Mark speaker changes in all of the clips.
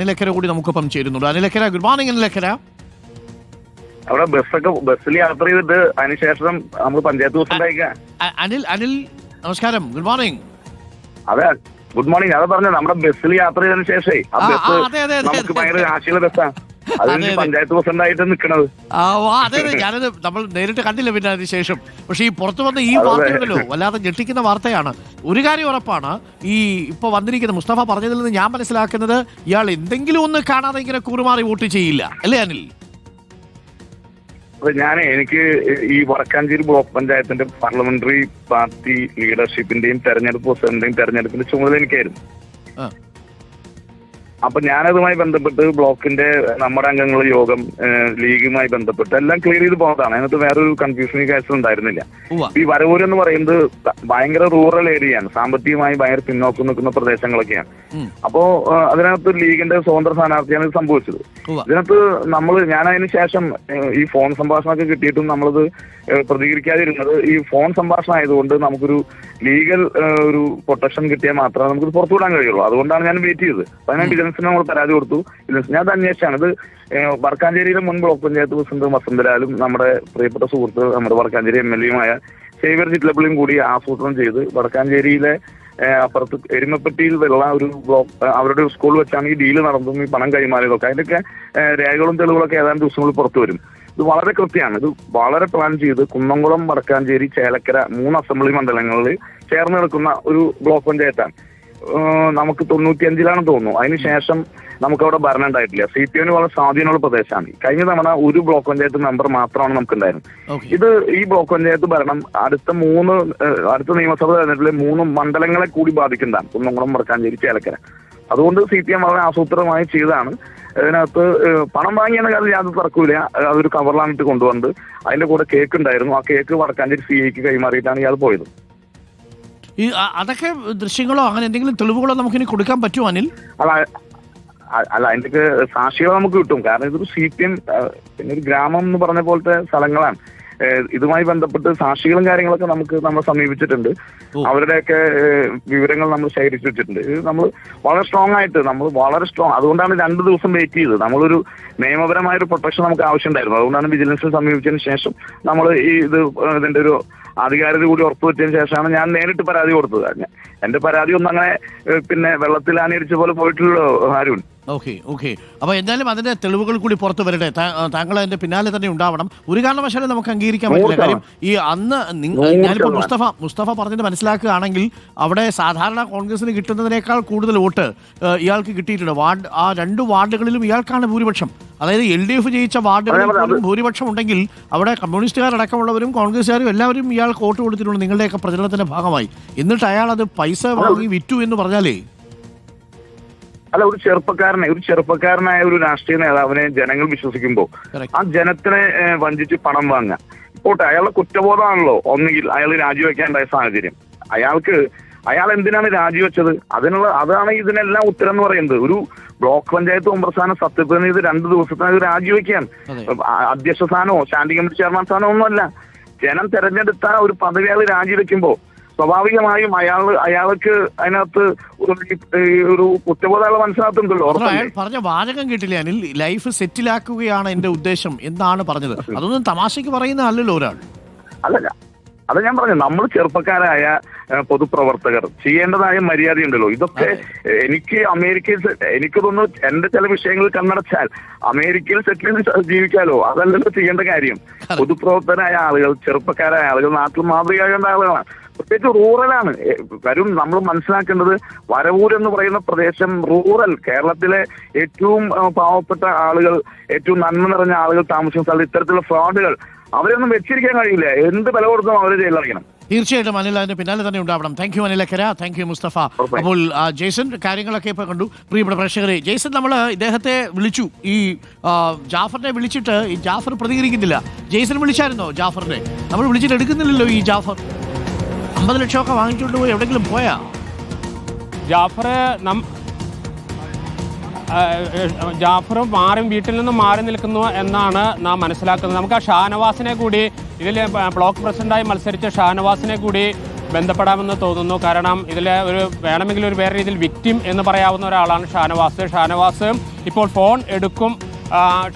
Speaker 1: അനിലക്കര കൂടി നമുക്കൊപ്പം ചേരുന്നുണ്ട്. Anil Akkara good morning Anil Akkara.
Speaker 2: അവിടെ ബസ്സൊക്കെ ബസ്സിൽ യാത്ര ചെയ്തിട്ട് അതിനുശേഷം നമ്മൾ പഞ്ചായത്ത് ദിവസം
Speaker 1: അനിൽ അനിൽ നമസ്കാരം. ഗുഡ് മോർണിംഗ്
Speaker 2: അതെ ഗുഡ് മോർണിംഗ് അത് പറഞ്ഞ നമ്മുടെ ബസ്സിൽ യാത്ര ചെയ്തതിനു ശേഷേ ആ ബസ് നമുക്ക്. ഭയങ്കര ആശയുള്ള ബസ്സാണ് അതിന്
Speaker 1: അതെ.
Speaker 2: പഞ്ചായത്ത് പ്രസിഡന്റായിട്ട് നിൽക്കണത്
Speaker 1: ആ, വാ, അതെ അതെ. ഞാനത് നമ്മൾ നേരിട്ട് കണ്ടില്ല പിന്നെ അതിനുശേഷം പക്ഷേ ഈ പുറത്തു വന്ന ഈ. വാർത്തയുണ്ടല്ലോ. വല്ലാതെ ഞെട്ടിക്കുന്ന വാർത്തയാണ്. ഒരു കാര്യം ഉറപ്പാണ്. ഈ ഇപ്പൊ വന്നിരിക്കുന്ന മുസ്തഫ പറഞ്ഞതിൽ നിന്ന് ഞാൻ മനസ്സിലാക്കുന്നത് ഇയാൾ എന്തെങ്കിലും ഒന്ന് കാണാതെ ഇങ്ങനെ കൂറുമാറി വോട്ട് ചെയ്യില്ല. അല്ലേ അനിൽ?
Speaker 2: ഞാൻ എനിക്ക് ഈ വടക്കാഞ്ചേരി ബ്ലോക്ക് പഞ്ചായത്തിന്റെ പാർലമെന്ററി പാർട്ടി ലീഡർഷിപ്പിന്റെയും തെരഞ്ഞെടുപ്പ് പ്രസിഡന്റിന്റെയും തെരഞ്ഞെടുപ്പിന്റെ ചുമതല എനിക്കായിരുന്നു. അപ്പൊ ഞാനതുമായി ബന്ധപ്പെട്ട് ബ്ലോക്കിന്റെ നമ്മുടെ അംഗങ്ങൾ യോഗം ലീഗുമായി ബന്ധപ്പെട്ട് എല്ലാം ക്ലിയർ ചെയ്ത് പോകുന്നതാണ് അതിനകത്ത് വേറൊരു കൺഫ്യൂഷൻ കേസ് ഉണ്ടായിരുന്നില്ല. ഈ വരവൂർ എന്ന് പറയുന്നത് ഭയങ്കര റൂറൽ ഏരിയയാണ് സാമ്പത്തികമായി ഭയങ്കര പിന്നോക്കം നിൽക്കുന്ന പ്രദേശങ്ങളൊക്കെയാണ്. അപ്പോ അതിനകത്ത് ലീഗിന്റെ സ്വതന്ത്ര സ്ഥാനാർത്ഥിയാണ് ഇത് സംഭവിച്ചത്. ഇതിനകത്ത് നമ്മൾ ഞാൻ അതിന് ശേഷം ഈ ഫോൺ സംഭാഷണമൊക്കെ കിട്ടിയിട്ടും നമ്മളത് പ്രതികരിക്കാതിരുന്നത് ഈ ഫോൺ സംഭാഷണം ആയതുകൊണ്ട് നമുക്കൊരു ലീഗൽ ഒരു പ്രൊട്ടക്ഷൻ കിട്ടിയാൽ മാത്രമേ നമുക്ക് പുറത്തുവിടാൻ കഴിയുള്ളൂ. അതുകൊണ്ടാണ് ഞാൻ വെയിറ്റ് ചെയ്തത്. അതിനായിട്ട് വിജിലൻസിന് നമ്മൾ പരാതി കൊടുത്തു. വിജിലൻസ് ഞാൻ അത് അന്വേഷിച്ചാണ്. ഇത് വടക്കാഞ്ചേരിയിലെ മുൻ ബ്ലോക്ക് പഞ്ചായത്ത് പ്രസിഡന്റ് വസന്തലാലും നമ്മുടെ പ്രിയപ്പെട്ട സുഹൃത്ത് നമ്മുടെ വടക്കാഞ്ചേരി എം എൽ എയുമായ സേവ്യർ ചിറ്റലപ്പള്ളിയും കൂടി ആസൂത്രണം ചെയ്ത് വടക്കാഞ്ചേരിയിലെ അപ്പുറത്ത് എരുമപ്പെട്ടിയിൽ വെള്ള ഒരു ബ്ലോക്ക് അവരുടെ ഒരു സ്കൂൾ വെച്ചാണ് ഈ ഡീൽ നടന്നതും ഈ പണം കൈമാറിയതൊക്കെ. അതിന്റെയൊക്കെ രേഖകളും തെളിവുകളൊക്കെ ഏതാനും ദിവസങ്ങളിൽ പുറത്തു വരും. ഇത് വളരെ കൃത്യമാണ്. ഇത് വളരെ പ്ലാൻ ചെയ്ത് കുന്നംകുളം വടക്കാഞ്ചേരി ചേലക്കര മൂന്ന് അസംബ്ലി മണ്ഡലങ്ങളിൽ ചേർന്ന് നിൽക്കുന്ന ഒരു ബ്ലോക്ക് പഞ്ചായത്താണ്. നമുക്ക് തൊണ്ണൂറ്റിയഞ്ചിലാണ് തോന്നുന്നു. അതിനുശേഷം നമുക്കവിടെ ഭരണം ഉണ്ടായിട്ടില്ല. സി പി എമ്മിന് വളരെ സ്വാധീനമുള്ള പ്രദേശമാണ്. കഴിഞ്ഞ തവണ ഒരു ബ്ലോക്ക് പഞ്ചായത്ത് മെമ്പർ മാത്രമാണ് നമുക്ക്
Speaker 1: ഉണ്ടായിരുന്നത്
Speaker 2: ഇത് ഈ ബ്ലോക്ക് പഞ്ചായത്ത് ഭരണം അടുത്ത മൂന്ന് അടുത്ത നിയമസഭ തെരഞ്ഞെടുപ്പിലെ മൂന്ന് മണ്ഡലങ്ങളെ കൂടി ബാധിക്കുന്നതാണ്. കുന്നംകുളം വടക്കാഞ്ചേരി ചേലക്കര. അതുകൊണ്ട് സി പി എം വളരെ ആസൂത്രിതമായി ചെയ്തതാണ്. അതിനകത്ത് പണം വാങ്ങിയെന്ന കാര്യം യാതൊരു തർക്കമില്ല അതൊരു കവറിലാണിട്ട് കൊണ്ടുവന്നത്. അതിന്റെ കൂടെ കേക്ക് ഉണ്ടായിരുന്നു. ആ കേക്ക് വടക്കാഞ്ചേരി സി ഐക്ക് കൈമാറിയിട്ടാണ് ഇയാൾ പോയത്.
Speaker 1: ഈ അതൊക്കെ ദൃശ്യങ്ങളോ അങ്ങനെ എന്തെങ്കിലും തെളിവുകളോ നമുക്കിനി കൊടുക്കാൻ പറ്റുമോ അനിൽ?
Speaker 2: അല്ല അതിന്റെ സാക്ഷികൾ നമുക്ക് കിട്ടും. കാരണം ഇതൊരു സി പി എം പിന്നെ ഒരു ഗ്രാമം എന്ന് പറഞ്ഞ പോലത്തെ സ്ഥലങ്ങളാണ്. ഇതുമായി ബന്ധപ്പെട്ട് സാക്ഷികളും കാര്യങ്ങളൊക്കെ നമുക്ക് നമ്മൾ സമീപിച്ചിട്ടുണ്ട്. അവരുടെയൊക്കെ വിവരങ്ങൾ നമ്മൾ ശേഖരിച്ചു വെച്ചിട്ടുണ്ട്. ഇത് നമ്മൾ വളരെ സ്ട്രോങ് ആയിട്ട് നമ്മൾ വളരെ സ്ട്രോങ് അതുകൊണ്ടാണ് രണ്ട് ദിവസം വെയിറ്റ് ചെയ്തത്. നമ്മളൊരു നിയമപരമായ ഒരു പ്രൊട്ടക്ഷൻ നമുക്ക് ആവശ്യമുണ്ടായിരുന്നു. അതുകൊണ്ടാണ് വിജിലൻസിൽ സമീപിച്ചതിന് ശേഷം നമ്മൾ ഈ ഇത് ഇതിന്റെ ഒരു അധികാരത കൂടി ഉറപ്പുവെച്ചതിന് ശേഷമാണ് ഞാൻ നേരിട്ട് പരാതി കൊടുത്തത്. എന്റെ പരാതി ഒന്നും അങ്ങനെ പിന്നെ വെള്ളത്തിൽ ആനയിടിച്ച പോലെ പോയിട്ടുള്ളൂ ഹാരൂൻ.
Speaker 1: Okay okay. അപ്പോൾ എന്തായാലും അതിന്റെ തെളിവുകൾ കൂടി പുറത്തു വരട്ടെ. താങ്കൾ അതിന്റെ പിന്നാലെ തന്നെ ഉണ്ടാവണം. ഒരു കാരണവശാലും നമുക്ക് അംഗീകരിക്കാൻ പറ്റില്ല. കാര്യം ഈ അന്ന് ഞാനിപ്പോൾ മുസ്തഫ മുസ്തഫ പറഞ്ഞത് മനസ്സിലാക്കുകയാണെങ്കിൽ അവിടെ സാധാരണ കോൺഗ്രസിന് കിട്ടുന്നതിനേക്കാൾ കൂടുതൽ വോട്ട് ഇയാൾക്ക് കിട്ടിയിട്ടുണ്ട്. വാർഡ് ആ രണ്ട് വാർഡുകളിലും ഇയാൾക്കാണ് ഭൂരിപക്ഷം. അതായത് എൽ ഡി എഫ് ജയിച്ച വാർഡുകളിൽ പോലും ഭൂരിപക്ഷം ഉണ്ടെങ്കിൽ അവിടെ കമ്മ്യൂണിസ്റ്റുകാരടക്കമുള്ളവരും കോൺഗ്രസ്സുകാരും എല്ലാവരും ഇയാൾക്ക് വോട്ട് കൊടുത്തിട്ടുണ്ട് നിങ്ങളുടെയൊക്കെ പ്രചരണത്തിന്റെ ഭാഗമായി. എന്നിട്ട് അയാൾ അത് പൈസ വാങ്ങി വിറ്റു എന്ന് പറഞ്ഞാലേ
Speaker 2: അല്ല ഒരു ചെറുപ്പക്കാരനെ ഒരു ചെറുപ്പക്കാരനായ ഒരു രാഷ്ട്രീയ നേതാവിനെ ജനങ്ങൾ വിശ്വസിക്കുമ്പോൾ ആ ജനത്തിനെ വഞ്ചിച്ച് പണം വാങ്ങുക. പോട്ടെ അയാളുടെ കുറ്റബോധമാണല്ലോ ഒന്നുകിൽ അയാൾ രാജിവെക്കേണ്ടായ സാഹചര്യം. അയാൾക്ക് അയാൾ എന്തിനാണ് രാജിവെച്ചത്? അതിനുള്ള അതാണ് ഇതിനെല്ലാം ഉത്തരം എന്ന് പറയുന്നത്. ഒരു ബ്ലോക്ക് പഞ്ചായത്ത് ഒമ്പ്രസ്ഥാനം സ്ഥാനം സത്യപ്രതിനിധി രണ്ട് ദിവസത്തിനകം രാജിവെക്കാൻ. അധ്യക്ഷ സ്ഥാനമോ സ്റ്റാൻഡിംഗ് കമ്മിറ്റി ചെയർമാൻ സ്ഥാനമോ ഒന്നുമല്ല ജനം തെരഞ്ഞെടുത്ത ഒരു പദവി അയാൾ രാജിവെക്കുമ്പോ സ്വാഭാവികമായും അയാൾ അയാൾക്ക് അതിനകത്ത് ഒരു കുറ്റബോധം അയാൾ മനസ്സിലാക്കുന്നുണ്ടല്ലോ
Speaker 1: അത്ര അയാൾ പറഞ്ഞ വാചകം കിട്ടില്ല? അനിൽ ലൈഫ് സെറ്റിലാക്കുകയാണ് എന്റെ ഉദ്ദേശം എന്നാണ് പറഞ്ഞത്. അതൊന്നും തമാശക്ക് പറയുന്ന അല്ലല്ലോ ഒരാൾ.
Speaker 2: അല്ലല്ല. അത് ഞാൻ പറഞ്ഞു നമ്മൾ ചെറുപ്പക്കാരായ പൊതുപ്രവർത്തകർ ചെയ്യേണ്ടതായ മര്യാദയുണ്ടല്ലോ. ഇതൊക്കെ എനിക്ക് അമേരിക്കയിൽ എനിക്ക് തോന്നുന്നു എന്റെ ചില വിഷയങ്ങൾ കണ്ണടച്ചാൽ അമേരിക്കയിൽ സെറ്റിൽ ജീവിക്കാലോ? അതല്ലല്ലോ ചെയ്യേണ്ട കാര്യം. പൊതുപ്രവർത്തകരായ ആളുകൾ ചെറുപ്പക്കാരായ ആളുകൾ നാട്ടിൽ മാതൃകയാകേണ്ട ആളുകളാണ്. പ്രത്യേകിച്ച് റൂറലാണ്. വരും നമ്മൾ മനസ്സിലാക്കേണ്ടത് വരവൂർ എന്ന് പറയുന്ന പ്രദേശം റൂറൽ കേരളത്തിലെ ഏറ്റവും പാവപ്പെട്ട ആളുകൾ ഏറ്റവും നന്മ നിറഞ്ഞ ആളുകൾ താമസിക്കുന്ന സ്ഥലത്ത് ഇത്തരത്തിലുള്ള ഫ്രോഡുകൾ അവരൊന്നും വെച്ചിരിക്കാൻ കഴിയില്ല. എന്ത് വില കൊടുത്തും അവരെ ജയിലറിയണം
Speaker 1: തീർച്ചയായിട്ടും അനിൽ അതിന്റെ പിന്നാലെ തന്നെ ഉണ്ടാവണം. Thank you Anil Akkara. Thank you Mustafa. അപ്പോൾ ജേസൺ ജെയ്സൺ കാര്യങ്ങളൊക്കെ ഇപ്പൊ കണ്ടു. പ്രിയപ്പെട്ട പ്രേക്ഷകരെ ജെയ്സൺ നമ്മൾ ഇദ്ദേഹത്തെ വിളിച്ചു. ഈ ജാഫറിനെ വിളിച്ചിട്ട് ഈ ജാഫർ പ്രതികരിക്കുന്നില്ല. ജേസൺ വിളിച്ചായിരുന്നോ ജാഫറിനെ? നമ്മൾ വിളിച്ചിട്ട് എടുക്കുന്നില്ലല്ലോ ഈ ജാഫർ. അമ്പത് ലക്ഷമൊക്കെ വാങ്ങിച്ചുകൊണ്ട് പോയി എവിടെങ്കിലും പോയാ?
Speaker 3: ജാഫർ ജാഫറും മാറും വീട്ടിൽ നിന്ന് മാറി നിൽക്കുന്നു എന്നാണ് നാം മനസ്സിലാക്കുന്നത്. നമുക്ക് ആ ഷാനവാസിനെ കൂടി ഇതിൽ ബ്ലോക്ക് പ്രസിഡന്റായി മത്സരിച്ച ഷാനവാസിനെ കൂടി ബന്ധപ്പെടാമെന്ന് തോന്നുന്നു. കാരണം ഇതിൽ ഒരു വേണമെങ്കിൽ ഒരു വേറെ രീതിയിൽ വിക്റ്റിം എന്ന് പറയാവുന്ന ഒരാളാണ് ഷാനവാസ്. ഷാനവാസ് ഇപ്പോൾ ഫോൺ എടുക്കും.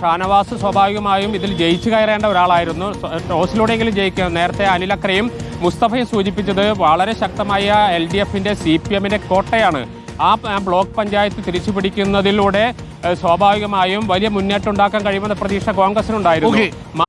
Speaker 3: ഷാനവാസ് സ്വാഭാവികമായും ഇതിൽ ജയിച്ചു കയറേണ്ട ഒരാളായിരുന്നു. ടോസിലൂടെയെങ്കിലും ജയിക്കും. നേരത്തെ അനിലക്കരയും മുസ്തഫയും സൂചിപ്പിച്ചത് വളരെ ശക്തമായ എൽ ഡി എഫിന്റെ സി പി എമ്മിന്റെ കോട്ടയാണ്. ആ ബ്ലോക്ക് പഞ്ചായത്ത് തിരിച്ചു പിടിക്കുന്നതിലൂടെ സ്വാഭാവികമായും വലിയ മുന്നേറ്റം ഉണ്ടാക്കാൻ കഴിയുമെന്ന പ്രതീക്ഷ കോൺഗ്രസിനുണ്ടായിരുന്നു.